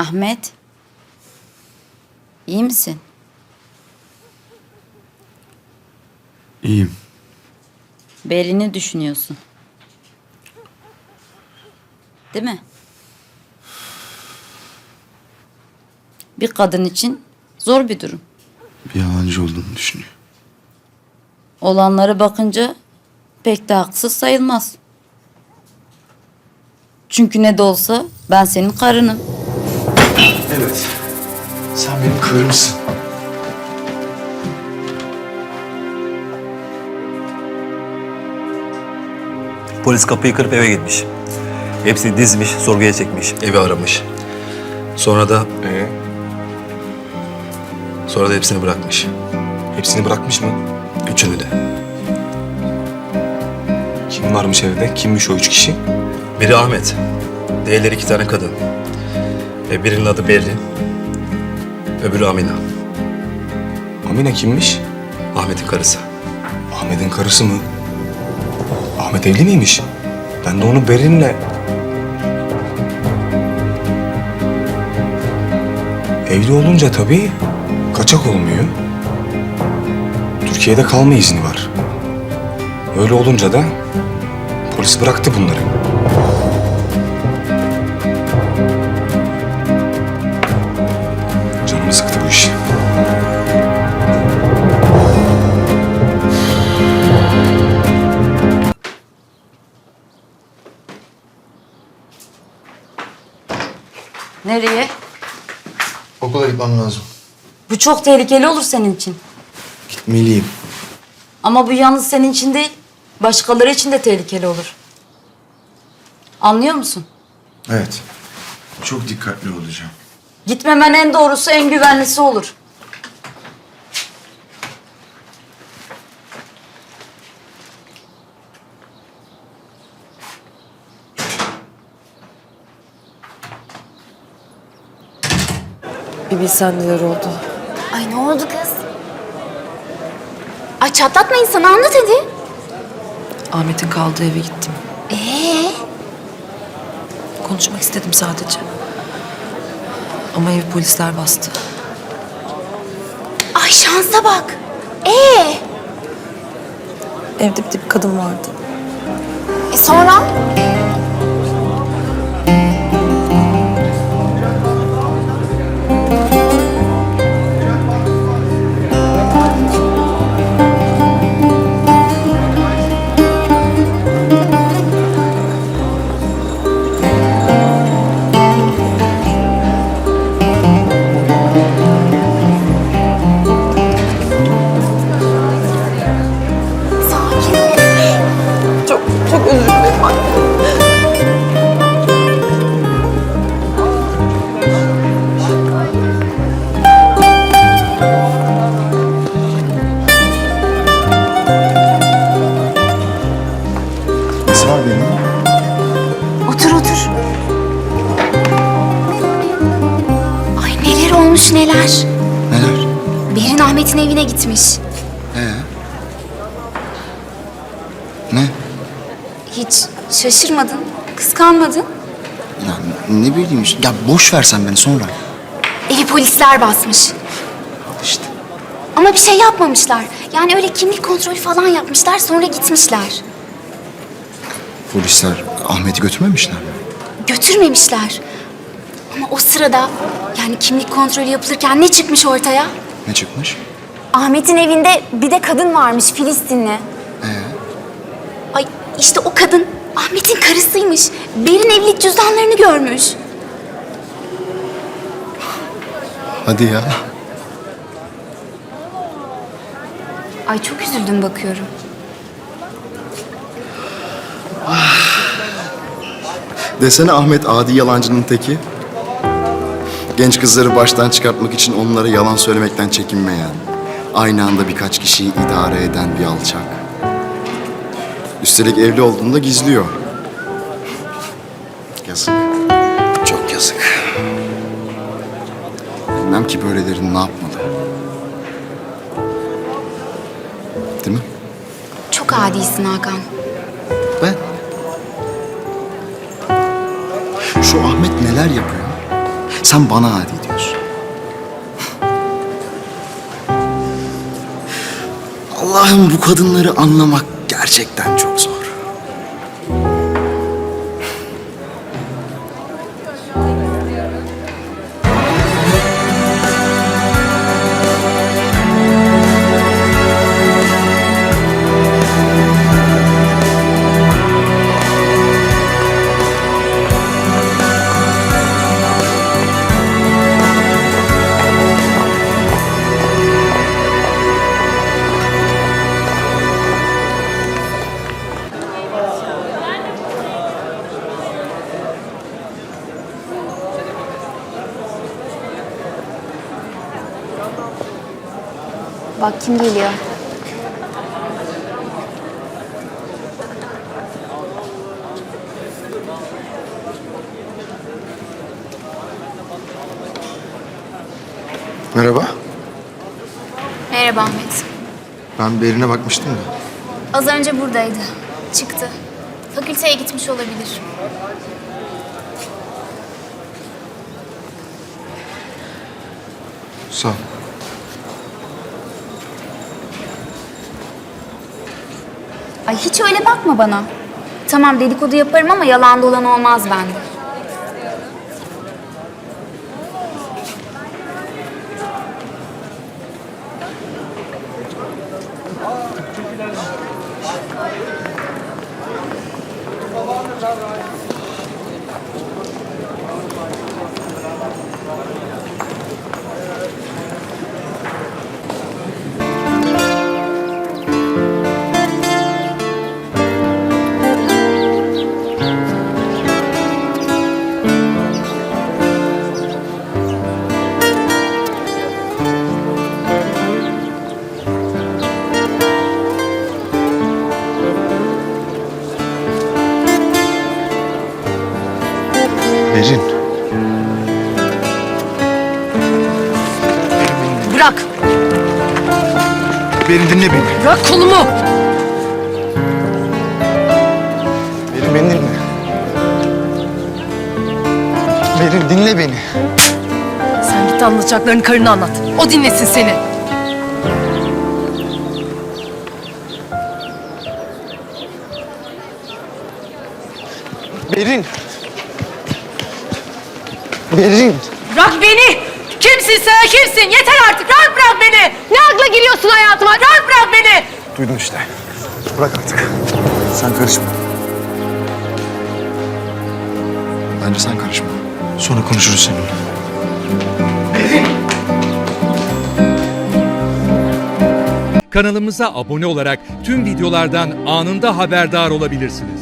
Ahmet. iyi misin? İyiyim. Berin'i düşünüyorsun. Değil mi? Bir kadın için zor bir durum. Bir yalancı olduğunu düşünüyor. Olanlara bakınca pek de haksız sayılmaz. Çünkü ne de olsa ben senin karınım. Evet. Sen benim karımsın. Polis kapıyı kırıp eve gitmiş. Hepsini dizmiş, sorguya çekmiş, evi aramış. Sonra da... Ee, Sonra da hepsini bırakmış. hepsini bırakmış mı? Üçünü de. Kim varmış evde? Kimmiş o üç kişi? Biri Ahmet. Diğerleri iki tane kadın. E, birinin adı Berrin. Öbürü Amina. Amine kimmiş? Ahmet'in karısı. Ahmet'in karısı mı? Ahmet evli miymiş? Ben de onu Berin'le... Evli olunca tabii kaçak olmuyor. Türkiye'de kalma izni var. Öyle olunca da polis bıraktı bunları. Canımı sıktı bu iş. Nereye? Okula gitmem lazım. Bu çok tehlikeli olur senin için. Gitmeliyim. Ama bu yalnız senin için değil, başkaları için de tehlikeli olur. Anlıyor musun? Evet. Çok dikkatli olacağım. Gitmemen en doğrusu en güvenlisi olur. Bir bilsen neler oldu. Ay ne oldu kız? Ay çatlatma insanı anlat hadi. Ahmet'in kaldığı eve gittim. Ee? Konuşmak istedim sadece. Ama ev polisler bastı. Ay şansa bak. Ee? Evde bir bir kadın vardı. E sonra? Olmuş neler. Neler? Berin Ahmet'in evine gitmiş. Ee? Ne? Hiç şaşırmadın, kıskanmadın. Ya ne bileyim işte. Ya boş versen beni sonra. Evi polisler basmış. İşte. Ama bir şey yapmamışlar. Yani öyle kimlik kontrolü falan yapmışlar sonra gitmişler. Polisler Ahmet'i götürmemişler mi? Götürmemişler. Ama o sırada yani kimlik kontrolü yapılırken ne çıkmış ortaya? Ne çıkmış? Ahmet'in evinde bir de kadın varmış Filistinli. Ee? Ay işte o kadın Ahmet'in karısıymış. Berin evlilik cüzdanlarını görmüş. Hadi ya. Ay çok üzüldüm bakıyorum. Desene Ahmet adi yalancının teki. Genç kızları baştan çıkartmak için onlara yalan söylemekten çekinmeyen, aynı anda birkaç kişiyi idare eden bir alçak. Üstelik evli olduğunu da gizliyor. Yazık. Çok yazık. Bilmem ki böylelerini ne yapmalı. Değil mi? Çok adisin Hakan. Ben? Şu Ahmet neler yapıyor? Sen bana adi diyorsun. Allah'ım bu kadınları anlamak gerçekten çok zor. Bak kim geliyor. Merhaba. Merhaba Ahmet. Ben Berin'e bakmıştım da. Az önce buradaydı. Çıktı. Fakülteye gitmiş olabilir. Sağ ol. Ay hiç öyle bakma bana. Tamam dedikodu yaparım ama yalan dolan olmaz bende. Berin dinle beni. Bırak kolumu. Berin beni dinle. Berin dinle beni. Sen git anlatacaklarını karına anlat. O dinlesin seni. Berin. Berin. Bırak beni. Kimsin sen kimsin? Yeter artık. Rahat bırak beni. Ne akla giriyorsun hayatıma? Rahat bırak beni. Duydun işte. Bırak artık. Sen karışma. Bence sen karışma. Sonra konuşuruz seninle. Kanalımıza abone olarak tüm videolardan anında haberdar olabilirsiniz.